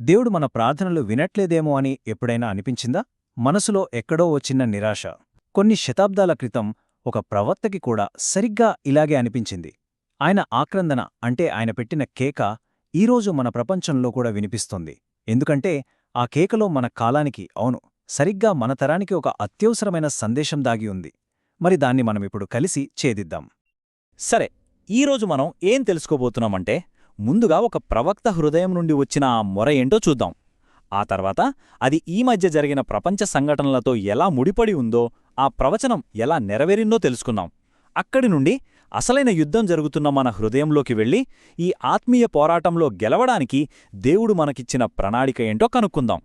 దేవుడు మన ప్రార్థనలు వినట్లేదేమో అని ఎప్పుడైనా అనిపించిందా? మనసులో ఎక్కడో ఓ చిన్న నిరాశ. కొన్ని శతాబ్దాల క్రితం ఒక ప్రవక్తకి కూడా సరిగ్గా ఇలాగే అనిపించింది. ఆయన ఆక్రందన అంటే ఆయన పెట్టిన కేక ఈరోజు మన ప్రపంచంలో కూడా వినిపిస్తోంది. ఎందుకంటే ఆ కేకలో మన కాలానికి అవును సరిగ్గా మన తరానికి ఒక అత్యవసరమైన సందేశం దాగి ఉంది. మరి దాన్ని మనమిప్పుడు కలిసి ఛేదిద్దాం. సరే ఈరోజు మనం ఏం తెలుసుకోబోతున్నామంటే ముందుగా ఒక ప్రవక్త హృదయం నుండి వచ్చిన ఆ మొర ఏంటో చూద్దాం. ఆ తర్వాత అది ఈ మధ్య జరిగిన ప్రపంచ సంఘటనలతో ఎలా ముడిపడి ఉందో ఆ ప్రవచనం ఎలా నెరవేరిందో తెలుసుకుందాం. అక్కడి నుండి అసలైన యుద్ధం జరుగుతున్న మన హృదయంలోకి వెళ్ళి ఈ ఆత్మీయ పోరాటంలో గెలవడానికి దేవుడు మనకిచ్చిన ప్రణాళిక ఏంటో కనుక్కుందాం.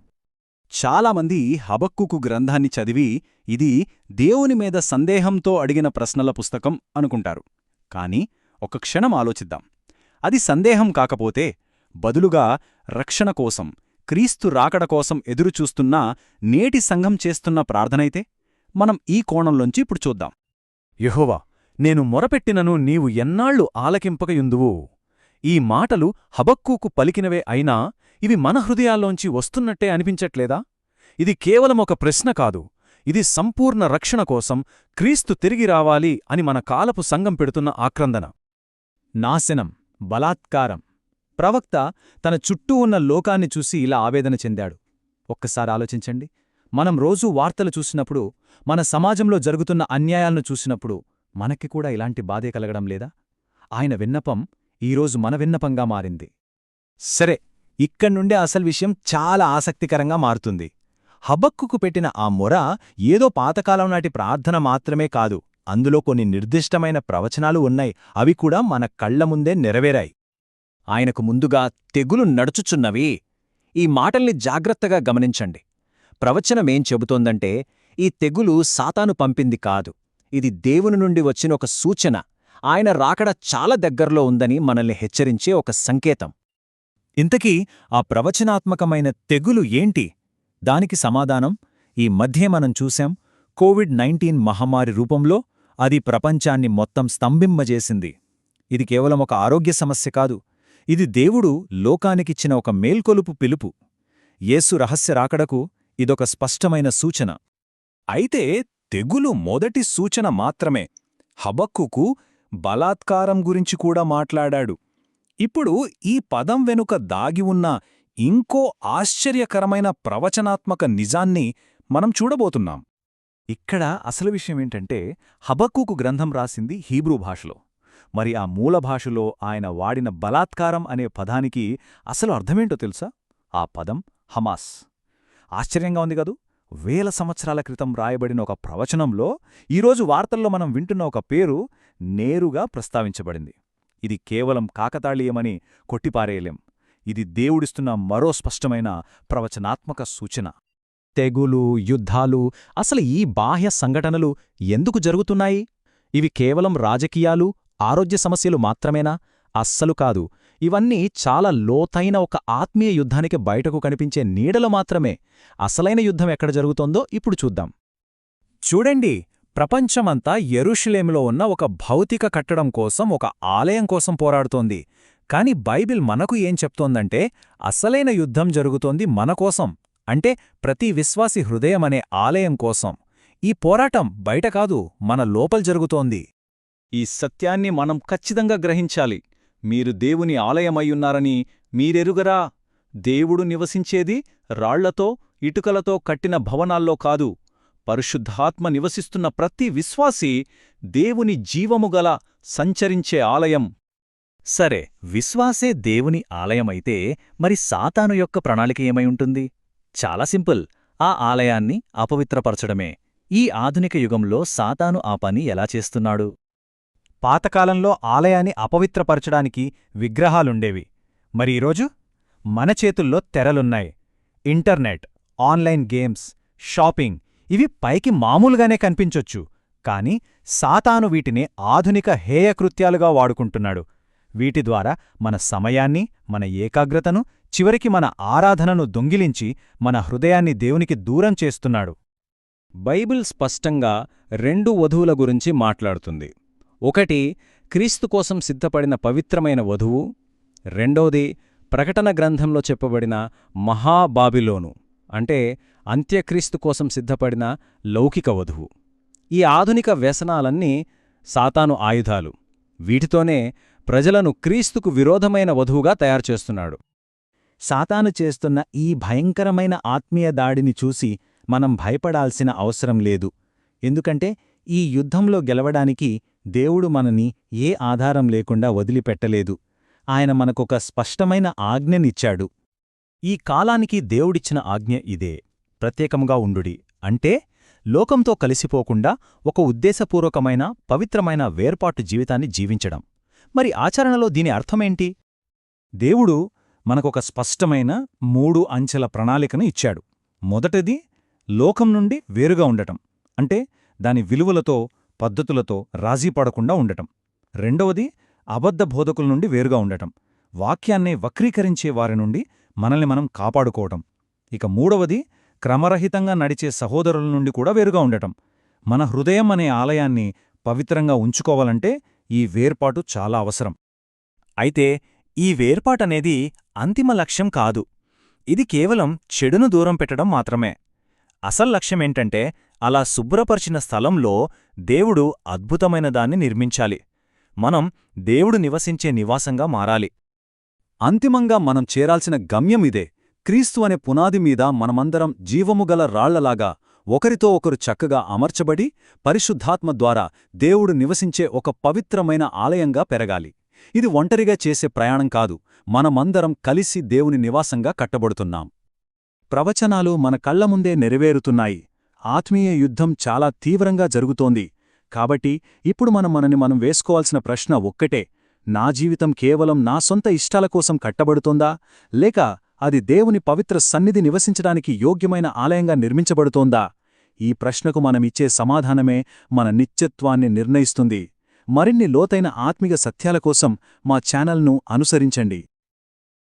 చాలామంది హబక్కుకు గ్రంథాన్ని చదివి ఇది దేవుని మీద సందేహంతో అడిగిన ప్రశ్నల పుస్తకం అనుకుంటారు. కాని ఒక క్షణం ఆలోచిద్దాం. అది సందేహం కాకపోతే బదులుగా రక్షణ కోసం క్రీస్తు రాకడ కోసం ఎదురుచూస్తున్న నేటి సంఘం చేస్తున్న ప్రార్థనైతే మనం ఈ కోణంలోంచి ఇప్పుడు చూద్దాం. యెహోవా నేను మొరపెట్టినను నీవు ఎన్నాళ్ళు ఆలకింపకయుందువు? ఈ మాటలు హబక్కూకు పలికినవే అయినా ఇవి మన హృదయాల్లోంచి వస్తున్నట్టే అనిపించట్లేదా? ఇది కేవలం ఒక ప్రశ్న కాదు. ఇది సంపూర్ణ రక్షణ కోసం క్రీస్తు తిరిగి రావాలి అని మన కాలపు సంఘం పెడుతున్న ఆక్రందన. నాశనం. బలాత్కారం. ప్రవక్త తన చుట్టూ ఉన్న లోకాన్ని చూసి ఇలా ఆవేదన చెందాడు. ఒక్కసారి ఆలోచించండి. మనం రోజూ వార్తలు చూసినప్పుడు మన సమాజంలో జరుగుతున్న అన్యాయాలను చూసినప్పుడు మనకి కూడా ఇలాంటి బాధే కలగడం లేదా? ఆయన విన్నపం ఈరోజు మన విన్నపంగా మారింది. సరే ఇక్కడ్నుండే అసలు విషయం చాలా ఆసక్తికరంగా మారుతుంది. హబక్కుకు పెట్టిన ఆ మొర ఏదో పాతకాలం నాటి ప్రార్థన మాత్రమే కాదు. అందులో కొన్ని నిర్దిష్టమైన ప్రవచనాలు ఉన్నాయి. అవి కూడా మన కళ్ళ ముందే నెరవేరాయి. ఆయనకు ముందుగా తెగులు నడుచుచున్నవి. ఈ మాటల్ని జాగ్రత్తగా గమనించండి. ప్రవచనమేం చెబుతోందంటే ఈ తెగులు సాతాను పంపింది కాదు. ఇది దేవుని నుండి వచ్చిన ఒక సూచన. ఆయన రాకడ చాలా దగ్గర్లో ఉందని మనల్ని హెచ్చరించే ఒక సంకేతం. ఇంతకీ ఆ ప్రవచనాత్మకమైన తెగులు ఏంటి? దానికి సమాధానం ఈ మధ్యే మనం చూశాం కోవిడ్ నైన్టీన్ మహమ్మారి రూపంలో అది ప్రపంచాన్ని మొత్తం స్తంభింపజేసింది. ఇది కేవలం ఒక ఆరోగ్య సమస్య కాదు. ఇది దేవుడు లోకానికిచ్చిన ఒక మేల్కొలుపు పిలుపు. యేసు రహస్య రాకడకు ఇదొక స్పష్టమైన సూచన. అయితే తెగులు మొదటి సూచన మాత్రమే. హబక్కుకు బలాత్కారం గురించి కూడా మాట్లాడాడు. ఇప్పుడు ఈ పదం వెనుక దాగి ఉన్న ఇంకో ఆశ్చర్యకరమైన ప్రవచనాత్మక నిజాన్ని మనం చూడబోతున్నాం. ఇక్కడ అసలు విషయమేంటంటే హబక్కుకు గ్రంథం రాసింది హీబ్రూ భాషలో. మరి ఆ మూల భాషలో ఆయన వాడిన బలాత్కారం అనే పదానికి అసలు అర్థమేంటో తెలుసా? ఆ పదం హమాస్. ఆశ్చర్యంగా ఉంది కదూ! వేల సంవత్సరాల క్రితం రాయబడిన ఒక ప్రవచనంలో ఈరోజు వార్తల్లో మనం వింటున్న ఒక పేరు నేరుగా ప్రస్తావించబడింది. ఇది కేవలం కాకతాళీయమని కొట్టిపారేయలేం. ఇది దేవుడిస్తున్న మరో స్పష్టమైన ప్రవచనాత్మక సూచన. తెగులు యుద్ధాలు అసలు ఈ బాహ్య సంఘటనలు ఎందుకు జరుగుతున్నాయి? ఇవి కేవలం రాజకీయాలు ఆరోగ్య సమస్యలు మాత్రమేనా? అస్సలు కాదు. ఇవన్నీ చాలా లోతైన ఒక ఆత్మీయ యుద్ధానికి బయటకు కనిపించే నీడలు మాత్రమే. అసలైన యుద్ధం ఎక్కడ జరుగుతోందో ఇప్పుడు చూద్దాం. చూడండి ప్రపంచమంతా ఎరుషులేములో ఉన్న ఒక భౌతిక కట్టడం కోసం ఒక ఆలయం కోసం పోరాడుతోంది. కాని బైబిల్ మనకు ఏం చెప్తోందంటే అసలైన యుద్ధం జరుగుతోంది మనకోసం అంటే ప్రతి విశ్వాసి హృదయమనే ఆలయం కోసం. ఈ పోరాటం బయట కాదు మన లోపల జరుగుతోంది. ఈ సత్యాన్ని మనం ఖచ్చితంగా గ్రహించాలి. మీరు దేవుని ఆలయమయ్యున్నారని మీరెరుగరా? దేవుడు నివసించేది రాళ్ళతో ఇటుకలతో కట్టిన భవనాల్లో కాదు. పరిశుద్ధాత్మ నివసిస్తున్న ప్రతి విశ్వాసి దేవుని జీవముగల సంచరించే ఆలయం. సరే విశ్వాసే దేవుని ఆలయమైతే మరి సాతాను యొక్క ప్రణాళిక ఏమై ఉంటుంది? చాలా సింపుల్. ఆ ఆలయాన్ని అపవిత్రపరచడమే. ఈ ఆధునిక యుగంలో సాతాను ఆ పని ఎలా చేస్తున్నాడు? పాతకాలంలో ఆలయాన్ని అపవిత్రపరచడానికి విగ్రహాలుండేవి. మరి ఈరోజు? మన చేతుల్లో తెరలున్నాయి. ఇంటర్నెట్ ఆన్లైన్ గేమ్స్ షాపింగ్ ఇవి పైకి మామూలుగానే కనిపించొచ్చు. కాని సాతాను వీటిని ఆధునిక హేయకృత్యాలుగా వాడుకుంటున్నాడు. వీటి ద్వారా మన సమయాన్ని మన ఏకాగ్రతను చివరికి మన ఆరాధనను దొంగిలించి మన హృదయాన్ని దేవునికి దూరం చేస్తున్నాడు. బైబిల్ స్పష్టంగా రెండు వధువుల గురించి మాట్లాడుతుంది. ఒకటి క్రీస్తు కోసం సిద్ధపడిన పవిత్రమైన వధువు. రెండోది ప్రకటన గ్రంథంలో చెప్పబడిన మహాబాబిలోను అంటే అంత్యక్రీస్తు కోసం సిద్ధపడిన లౌకిక వధువు. ఈ ఆధునిక వ్యసనాలన్నీ సాతాను ఆయుధాలు. వీటితోనే ప్రజలను క్రీస్తుకు విరోధమైన వధువుగా తయారుచేస్తున్నాడు సాతాను చేస్తున్న ఈ భయంకరమైన ఆత్మీయ దాడిని చూసి మనం భయపడాల్సిన అవసరం లేదు. ఎందుకంటే ఈ యుద్ధంలో గెలవడానికి దేవుడు మనని ఏ ఆధారం లేకుండా వదిలిపెట్టలేదు. ఆయన మనకొక స్పష్టమైన ఆజ్ఞనిచ్చాడు. ఈ కాలానికి దేవుడిచ్చిన ఆజ్ఞ ఇదే. ప్రత్యేకంగా ఉండుడి. అంటే లోకంతో కలిసిపోకుండా ఒక ఉద్దేశపూర్వకమైన పవిత్రమైన వేర్పాటు జీవితాన్ని జీవించడం. మరి ఆచరణలో దీని అర్థమేంటి? దేవుడు మనకొక స్పష్టమైన మూడు అంచెల ప్రణాళికను ఇచ్చాడు. మొదటిది లోకం నుండి వేరుగా ఉండటం అంటే దాని విలువలతో పద్ధతులతో రాజీ పడకుండా ఉండటం. రెండవది అబద్ధ బోధకుల నుండి వేరుగా ఉండటం వాక్యాన్ని వక్రీకరించే వారి నుండి మనల్ని మనం కాపాడుకోవటం. ఇక మూడవది క్రమరహితంగా నడిచే సహోదరుల నుండి కూడా వేరుగా ఉండటం. మన హృదయం అనే ఆలయాన్ని పవిత్రంగా ఉంచుకోవాలంటే ఈ వేర్పాటు చాలా అవసరం. అయితే ఈ వేర్పాటనేది అంతిమ లక్ష్యం కాదు. ఇది కేవలం చెడును దూరం పెట్టడం మాత్రమే. అసలు లక్ష్యమేంటంటే అలా శుభ్రపరిచిన స్థలంలో దేవుడు అద్భుతమైన దాన్ని నిర్మించాలి. మనం దేవుడు నివసించే నివాసంగా మారాలి. అంతిమంగా మనం చేరాల్సిన గమ్యం ఇదే. క్రీస్తు అనే పునాది మీద మనమందరం జీవముగల రాళ్ళలాగా ఒకరితో ఒకరు చక్కగా అమర్చబడి పరిశుద్ధాత్మ ద్వారా దేవుడు నివసించే ఒక పవిత్రమైన ఆలయంగా పెరగాలి. ఇది ఒంటరిగా చేసే ప్రయాణం కాదు మనమందరం కలిసి దేవుని నివాసంగా కట్టబడుతున్నాం. ప్రవచనాలు మన కళ్ళ ముందే నెరవేరుతున్నాయి. ఆత్మీయ యుద్ధం చాలా తీవ్రంగా జరుగుతోంది. కాబట్టి ఇప్పుడు మనం మనని మనం వేసుకోవాల్సిన ప్రశ్న ఒక్కటే నా జీవితం కేవలం నా సొంత ఇష్టాల కోసం కట్టబడుతోందా? లేక అది దేవుని పవిత్ర సన్నిధి నివసించడానికి యోగ్యమైన ఆలయంగా నిర్మించబడుతోందా? ఈ ప్రశ్నకు మనమిచ్చే సమాధానమే మన నిత్యత్వాన్ని నిర్ణయిస్తుంది. మరిన్ని లోతైన ఆత్మిక సత్యాల కోసం మా ఛానల్ను అనుసరించండి.